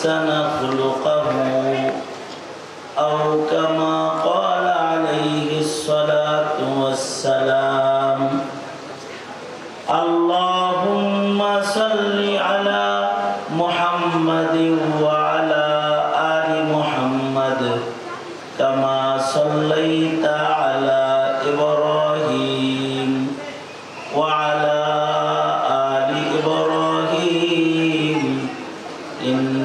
حسن خلقه أو كما قال عليه الصلاة والسلام اللهم صل على محمد وعلى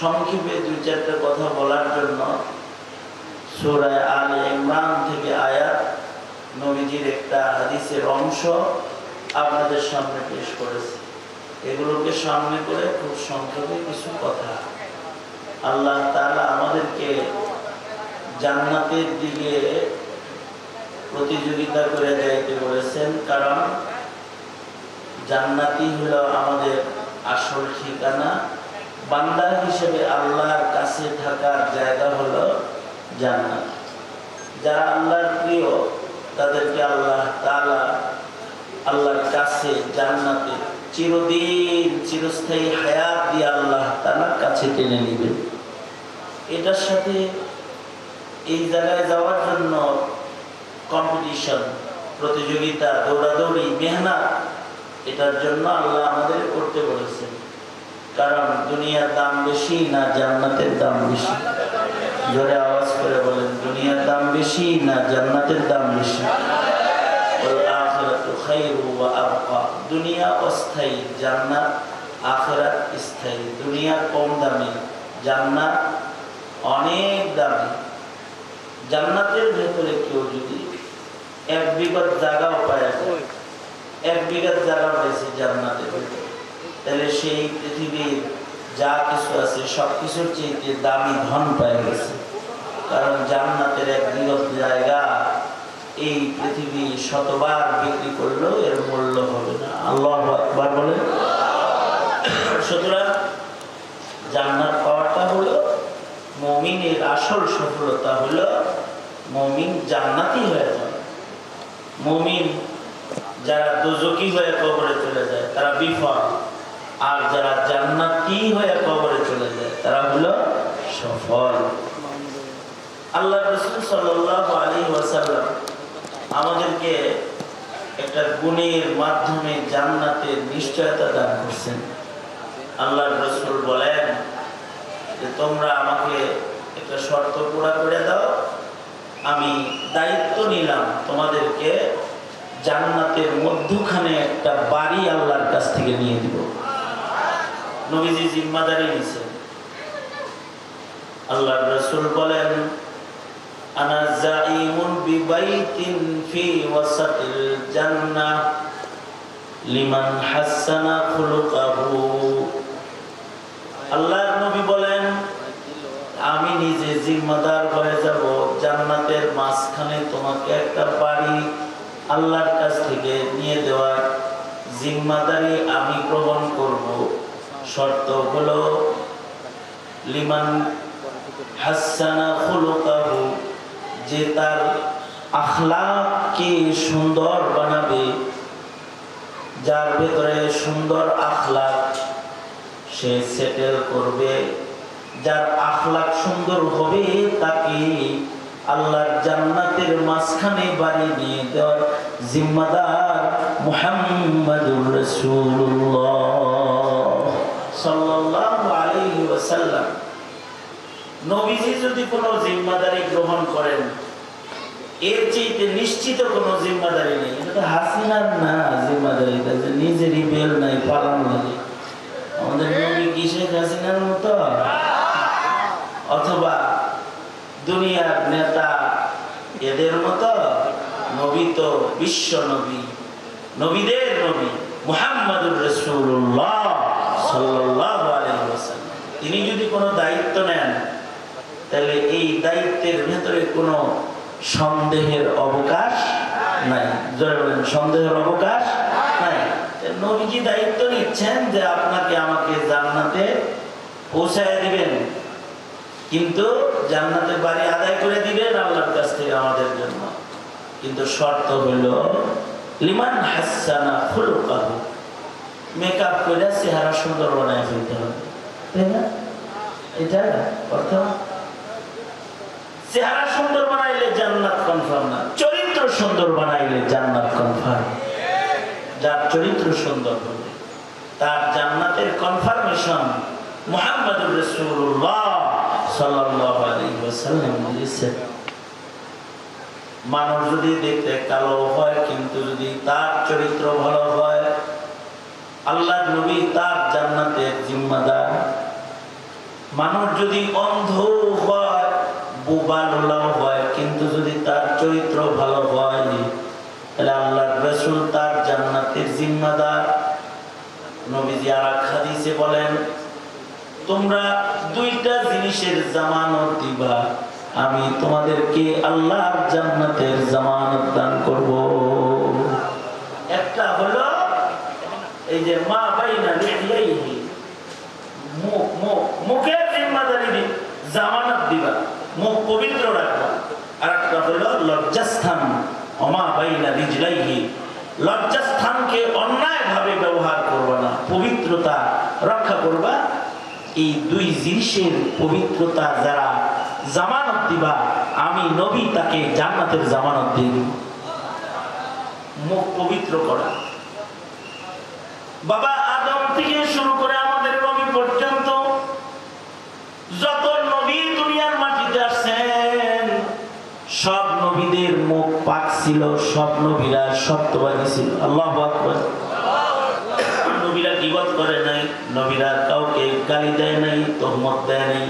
সংক্ষেপে দুই চারটা কথা বলার জন্য সুরায় আল ইমরান থেকে আয়াত নবীজির একটা হাদিসের অংশ আপনাদের সামনে পেশ করেছে। এগুলোকে সামনে করে খুব সংক্ষেপে কিছু কথা। আল্লাহ তাআলা আমাদেরকে জান্নাতের দিকে প্রতিযোগিতা করে যাইতে বলেছেন কারণ জান্নাতি হলো আমাদের আসল ঠিকানা। বান্দা হিসেবে আল্লাহর কাছে থাকার জায়গা হলো জান্নাত। যারা আল্লাহর প্রিয়, তাদেরকে আল্লাহ তাআলা আল্লাহর কাছে জান্নাতে চিরদিন চিরস্থায়ী হায়াত দিয়ে আল্লাহ তাআলার কাছে টেনে নেবেন এটার সাথে এই জায়গায় যাওয়ার জন্য কম্পিটিশন প্রতিযোগিতা, দৌড়াদৌড়ি, মেহনত, এটার জন্য আল্লাহ আমাদের করতে বলেছেন। কারণ দুনিয়ার দাম বেশি না জান্নাতের দাম বেশি? জোরে আওয়াজ করে বলেন, দুনিয়ার দাম বেশি না জান্নাতের দাম বেশি। দুনিয়া অস্থায়ী, জান্নাত স্থায়ী। দুনিয়া কম দামি, জান্নাত অনেক দামি। জান্নাতের ভেতরে কেউ যদি এক এক জান্নাতের ভেতরে। তাহলে সেই পৃথিবীর যা কিছু আছে, সব কিছুর চেয়ে দামি ধন পায় গেছে। কারণ জান্নাতের এক বিগত জায়গা, এই পৃথিবী শতবার বিক্রি করলেও এর মূল্য হবে না। আল্লাহ আকবার বলেন। সুতরাং জান্নাত পাওয়াটা হলো, মমিনের আসল সফলতা হলো, মমিন জান্নাতি হয়ে যায়। মমিন যারা দোজকি হয়ে কবরে চলে যায়, তারা বিফল। আর যারা জান্নাতি হয়ে কবরে চলে যায়, তারা হলো সফল। আল্লাহ রসুল সাল্লাহ আলী ওয়াসাল্লাম আমাদেরকে একটা গুণের মাধ্যমে জান্নাতের নিশ্চয়তা দান করছেন। আল্লাহ রসুল বলেন যে, তোমরা আমাকে একটা শর্ত পুরা করে দাও, আমি দায়িত্ব নিলাম তোমাদেরকে জান্নাতের মধ্যখানে একটা বাড়ি আল্লাহর কাছ থেকে নিয়ে দিব। নবীজি জিম্মাদারি নিছেন আল্লাহ রসুল বলেন, আনা জাইমুন বিবাইতিন ফি ওয়াসাতিল জান্নাহ লিমান হাসানা খুলুকাহু। আল্লাহর নবী বলেন, আমি নিজে জিম্মাদার হয়ে যাব, জান্নাতের মাঝখানে তোমাকে একটা বাড়ি আল্লাহর কাছ থেকে নিয়ে দেওয়ার জিম্মাদারি আমি গ্রহণ করব। শর্ত হলো লিমান হাসানা খুলুকাহু, যে তার আখলাককে সুন্দর বানাবে, যার ভেতরে সুন্দর আখলাক, সে সেটেল করবে। যার আখলাক সুন্দর হবে, তাকে আল্লাহর জান্নাতের মাঝখানে বাড়ি নিয়ে দেওয়ার জিম্মাদার মুহাম্মাদুর রাসূলুল্লাহ। বেল নাই। আমাদের নবী হাসিনার মতো? অথবা দুনিয়ার নেতা এদের মতো? নবী তো বিশ্ব নবী, নবীদের নবী, মুহাম্মাদুর রাসূলুল্লাহ। তিনি যদি কোনো দায়িত্ব নেন, তাহলে এই দায়িত্বের ভেতরে কোনো সন্দেহের অবকাশ নাই। বলেন, সন্দেহের অবকাশ নাই। নবীজি দায়িত্ব নিচ্ছেন যে আপনাকে আমাকে জান্নাতে পৌঁছায় দিবেন। কিন্তু জান্নাতের বাড়ি আদায় করে দিবেন আল্লাহর কাছ থেকে আমাদের জন্য। কিন্তু শর্ত হইল লিমান হাসানা খুলুকাহু। মেকআপ করে চেহারা সুন্দর বানায় ফেলতে হবে। তাই না? এটা অর্থ? চেহারা সুন্দর বানাইলে জান্নাত কনফার্ম না। চরিত্র সুন্দর বানাইলে জান্নাত কনফার্ম যার চরিত্র সুন্দর হবে, তার জান্নাতের কনফার্মেশন মুহাম্মদুর রাসূলুল্লাহ সাল্লাল্লাহু আলাইহি ওয়াসাল্লাম দিয়েছেন মানুষ যদি দেখতে কালো হয়, কিন্তু যদি তার চরিত্র ভালো আল্লাহ নবী তার জান্নাতের জিম্মাদার। মানুষ যদি অন্ধ হয় হয়, কিন্তু যদি তার চরিত্র ভালো হয়, তাহলে আল্লাহ রসুল তার জান্নাতের জিম্মাদার। নবীজি আর বলেন, তোমরা দুইটা জিনিসের জামানত দিবা। আমি তোমাদেরকে আল্লাহর জান্নাতের জামানত দান করব একটা হলো এই যে মা বাইনা লিহিয়াইহি মুখ মুখ মুখের জিম্মাদারি দি জামানত দিবা মুখ পবিত্র রাখবা আর একটা হলো লজ্জাস্থান ব্যবহার করবা না, পবিত্রতা রক্ষা করবা। এই দুই জিনিসের পবিত্রতা যারা জামানত দিবা, আমি নবী তাকে জান্নাতের জামানত দিয়ে দিব। মুখ পবিত্র করা। বাবা আদম থেকে শুরু করে আমাদের নবী পর্যন্ত যত নবী দুনিয়ার মাটিতে আসছেন সব নবীদের মুখ পাক ছিল, সব নবীরা সত্যবাদী ছিল। আল্লাহ আকবর। নবীরা গিবত করে নাই, নবীরা কাউকে গালি দেয় নাই, তহমত দেয় নাই।